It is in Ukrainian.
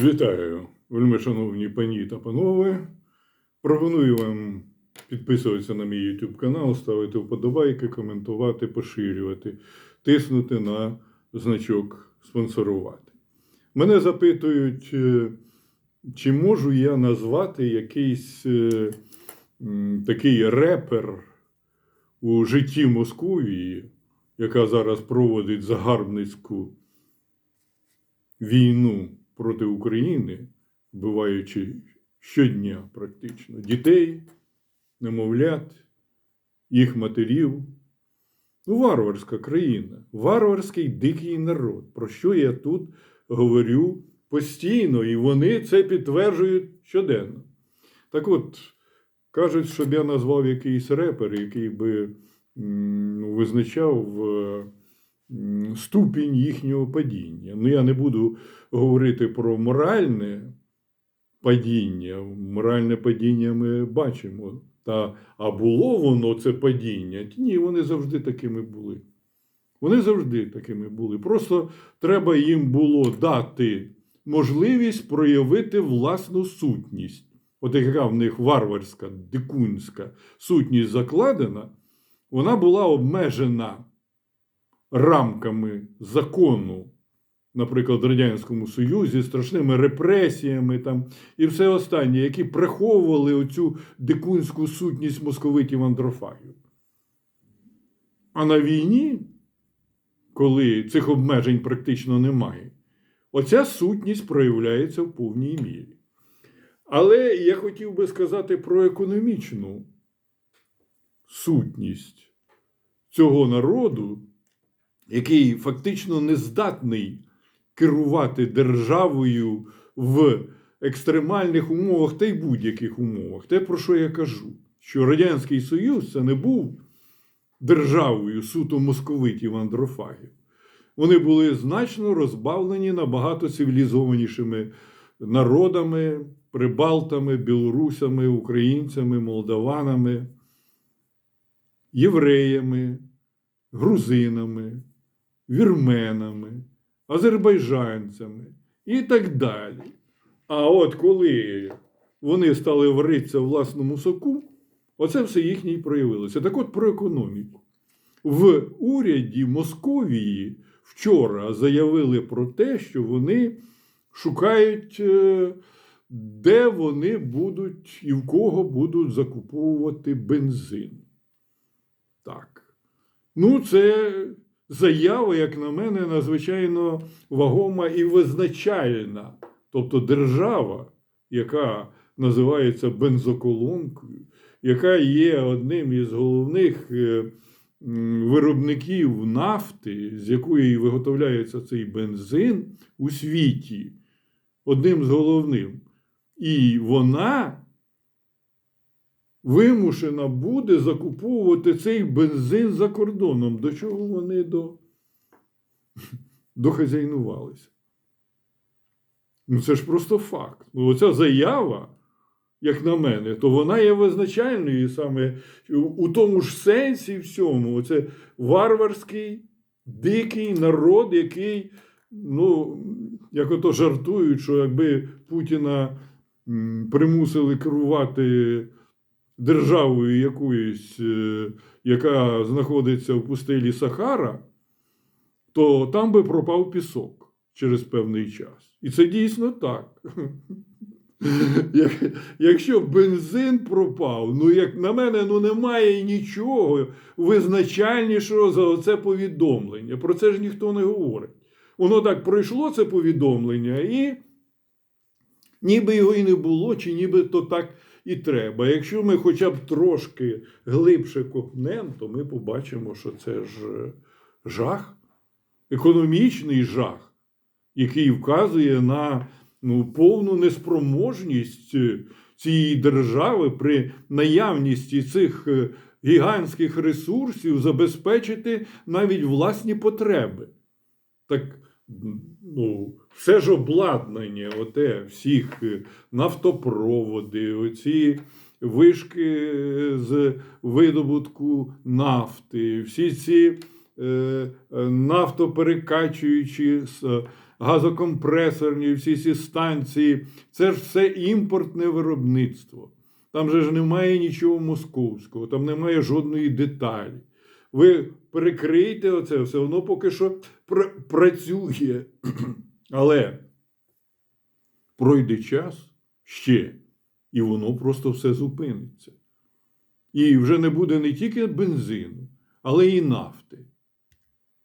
Вітаю, вельми шановні пані та панове. Пропоную вам підписуватися на мій YouTube канал, ставити вподобайки, коментувати, поширювати, тиснути на значок спонсорувати. Мене запитують, е, чи можу я назвати якийсь е, такий репер у житті Московії, яка зараз проводить загарбницьку війну проти України, вбиваючи щодня практично дітей, немовлят, їх матерів. Ну, варварська країна, варварський дикий народ. Про що я тут говорю постійно, і вони це підтверджують щоденно. Так от, кажуть, щоб я назвав якийсь репер, який би м, визначав е, ступінь їхнього падіння. Ну, я не буду говорити про моральне падіння. Моральне падіння ми бачимо. Та, а було воно це падіння? Ні, вони завжди такими були. Вони завжди такими були. Просто треба їм було дати можливість проявити власну сутність. От яка в них варварська, дикунська сутність закладена, вона була обмежена рамками закону, наприклад, в Радянському Союзі, страшними репресіями там, і все останнє, які приховували оцю дикунську сутність московитів андрофагів. А на війні, коли цих обмежень практично немає, оця сутність проявляється в повній мірі. Але я хотів би сказати про економічну сутність цього народу, який фактично не здатний керувати державою в екстремальних умовах та й будь-яких умовах. Те, про що я кажу, що Радянський Союз це не був державою суто московитів андрофагів. Вони були значно розбавлені набагато цивілізованішими народами, прибалтами, білорусами, українцями, молдаванами, євреями, грузинами, вірменами, азербайджанцями і так далі. А от коли вони стали варитися в власному соку, оце все їхнє й проявилося. Так от про економіку. В уряді Московії вчора заявили про те, що вони шукають, е, де вони будуть і в кого будуть закуповувати бензин. Так. Ну, це заява, як на мене, надзвичайно вагома і визначальна. Тобто держава, яка називається бензоколонкою, яка є одним із головних е, виробників нафти, з якої виготовляється цей бензин у світі, одним з головних. І вона вимушена буде закуповувати цей бензин за кордоном. До чого вони до... дохазяйнувалися? Ну, це ж просто факт. Ну, оця заява, як на мене, то вона є визначальною саме у тому ж сенсі всьому. Оце варварський, дикий народ, який, ну, як ото жартують, що якби Путіна примусили керувати державою якоюсь, е, яка знаходиться в пустелі Сахара, то там би пропав пісок через певний час. І це дійсно так. Якщо бензин пропав, ну як на мене, ну немає нічого визначальнішого за це повідомлення. Про це ж ніхто не говорить. Воно так пройшло це повідомлення, і ніби його і не було, чи ніби то так і треба. Якщо ми хоча б трошки глибше копнемо, то ми побачимо, що це ж е, жах, економічний жах, який вказує на ну, повну неспроможність е, цієї держави при наявності цих е, гігантських ресурсів забезпечити навіть власні потреби. Так, ну, все ж обладнання, оте, всіх е, нафтопроводи, оці вишки е, з видобутку нафти, всі ці е, е, нафтоперекачуючі газокомпресорні, всі ці станції, це ж все імпортне виробництво. Там же ж немає нічого московського, там немає жодної деталі. Ви прикрийте оце, все воно поки що пр- працює. Але пройде час ще, і воно просто все зупиниться. І вже не буде не тільки бензину, але і нафти.